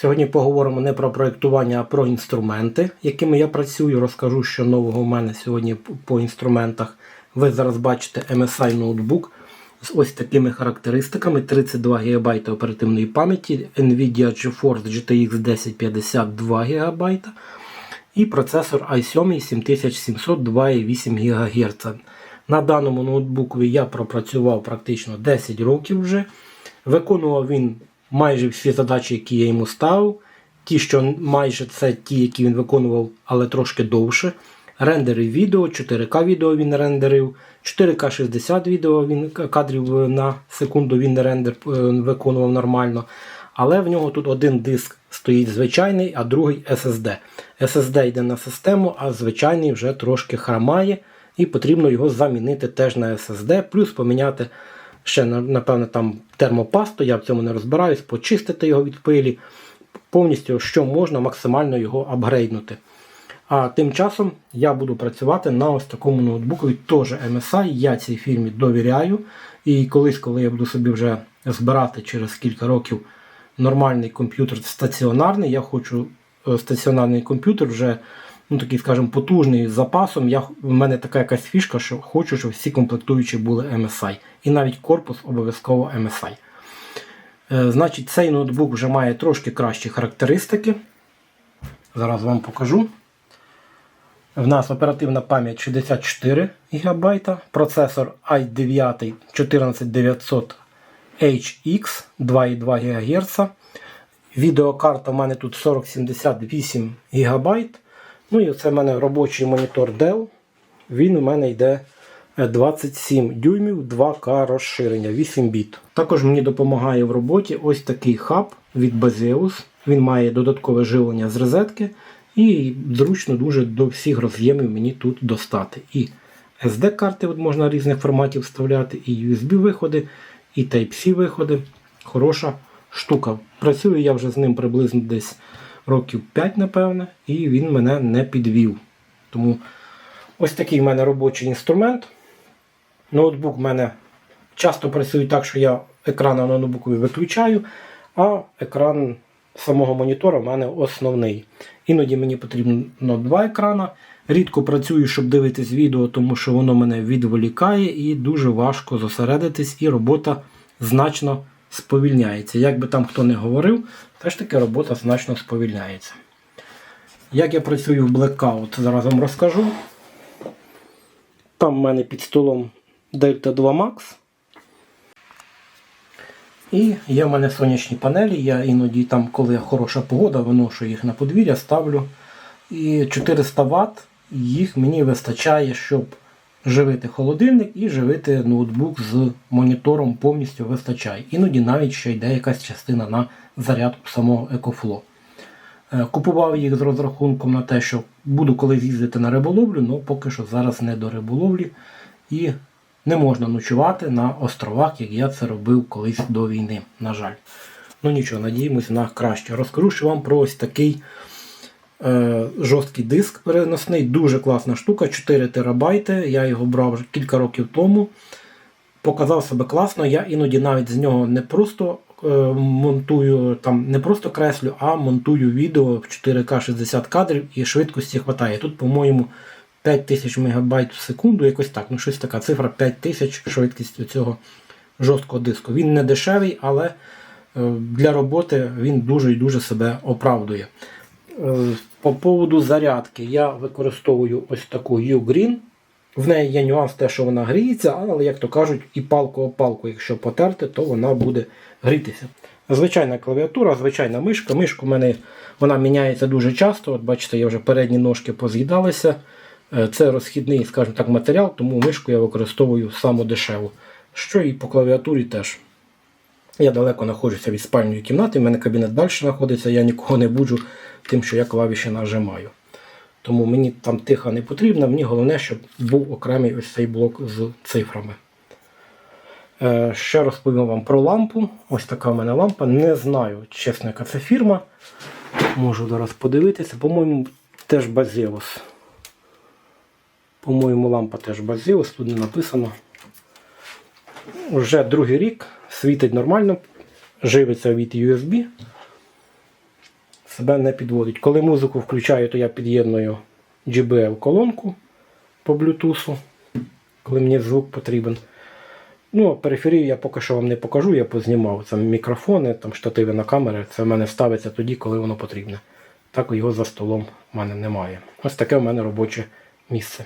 Сьогодні поговоримо не про проєктування, а про інструменти, якими я працюю. Розкажу, що нового в мене сьогодні по інструментах. Ви зараз бачите MSI ноутбук з ось такими характеристиками: 32 ГБ оперативної пам'яті, Nvidia GeForce GTX 1050 2 ГБ і процесор i7 7700 2,8 ГГц. На даному ноутбукові я пропрацював практично 10 років вже. Виконував він майже всі задачі, які я йому ставив. Ті, що майже це ті, які він виконував, але трошки довше. Рендерив відео, 4К відео він рендерив, 4К 60 відео він кадрів на секунду він рендер е, виконував нормально. Але в нього тут один диск стоїть звичайний, а другий SSD. SSD йде на систему, а звичайний вже трошки хромає, і потрібно його замінити теж на SSD, плюс поміняти ще, напевно, там термопасту, я в цьому не розбираюсь, почистити його від пилі, повністю, що можна, максимально його апгрейднути. А тим часом я буду працювати на ось такому ноутбукові, теж MSI. Я цій фірмі довіряю. І колись, коли я буду собі вже збирати через кілька років нормальний комп'ютер стаціонарний, я хочу е, стаціонарний комп'ютер вже ну такий, скажімо, потужний з запасом. Я, в мене така якась фішка, що хочу, щоб всі комплектуючі були MSI. І навіть корпус обов'язково MSI. Е, значить, цей ноутбук вже має трошки кращі характеристики. Зараз вам покажу. В нас оперативна пам'ять 64 ГБ, процесор i9 14900 HX 2,2 ГГц. Відеокарта в мене тут 4078 ГБ. Ну і це в мене робочий монітор Dell. Він у мене йде 27 дюймів 2К розширення 8 біт. Також мені допомагає в роботі ось такий хаб від Bezeus. Він має додаткове живлення з розетки. І зручно дуже до всіх роз'ємів мені тут достати. І SD-карти от можна різних форматів вставляти, і USB-виходи, і Type-C виходи. Хороша штука. Працюю я вже з ним приблизно десь років 5, напевне, і він мене не підвів. Тому ось такий в мене робочий інструмент. Ноутбук в мене часто працює так, що я екран на ноутбукові виключаю, а екран самого монітора в мене основний. Іноді мені потрібно два екрана. Рідко працюю, щоб дивитись відео, тому що воно мене відволікає і дуже важко зосередитись, і робота значно сповільняється. Як би там хто не говорив, теж таки робота значно сповільняється. Як я працюю в Blackout, зараз вам розкажу. Там в мене під столом Delta 2 Max. І є в мене сонячні панелі. Я іноді там, коли хороша погода, виношу їх на подвір'я, ставлю. І 400 Вт їх мені вистачає, щоб живити холодильник і живити ноутбук з монітором повністю вистачає. Іноді навіть ще йде якась частина на зарядку самого EcoFlow. Е, Купував їх з розрахунком на те, що буду колись їздити на риболовлю, але поки що зараз не до риболовлі. І не можна ночувати на островах, як я це робив колись до війни, на жаль. Ну нічого, надіємось на краще. Розкажу що вам про ось такий жорсткий диск переносний, дуже класна штука, 4 терабайти. Я його брав кілька років тому. Показав себе класно. Я іноді навіть з нього не просто е, монтую, там не просто креслю, а монтую відео в 4К 60 кадрів і швидкості вистачає. Тут, по-моєму, 5000 МБ в секунду, якось так. Ну, щось така цифра 5000 швидкість цього жорсткого диску. Він не дешевий, але е, для роботи він дуже і дуже себе оправдує. Е, По поводу зарядки я використовую ось таку U-Green. В неї є нюанс те, що вона гріється, але, як то кажуть, і палку о палку, якщо потерти, то вона буде грітися. Звичайна клавіатура, звичайна мишка. Мишка в мене вона міняється дуже часто. От Бачите, я вже передні ножки поз'їдалися. Е, Це розхідний, скажімо так, матеріал, тому мишку я використовую саму дешеву. Що і по клавіатурі теж. Я далеко знаходжуся від спальної кімнати, в мене кабінет далі знаходиться, я нікого не буджу тим, що я клавіші нажимаю. Тому мені там тиха не потрібна, мені головне, щоб був окремий ось цей блок з цифрами. Е, ще розповім вам про лампу. Ось така в мене лампа. Не знаю, чесно, яка це фірма. Можу зараз подивитися. По-моєму, теж Базеус. По-моєму, лампа теж Базеус, тут не написано. Вже другий рік світить нормально, живиться від USB. Себе не підводить. Коли музику включаю, то я під'єдную GBL-колонку по Bluetooth, коли мені звук потрібен. Ну, а периферію я поки що вам не покажу, я познімав. Це мікрофони, там штативи на камери. Це в мене ставиться тоді, коли воно потрібне. Так його за столом в мене немає. Ось таке в мене робоче місце.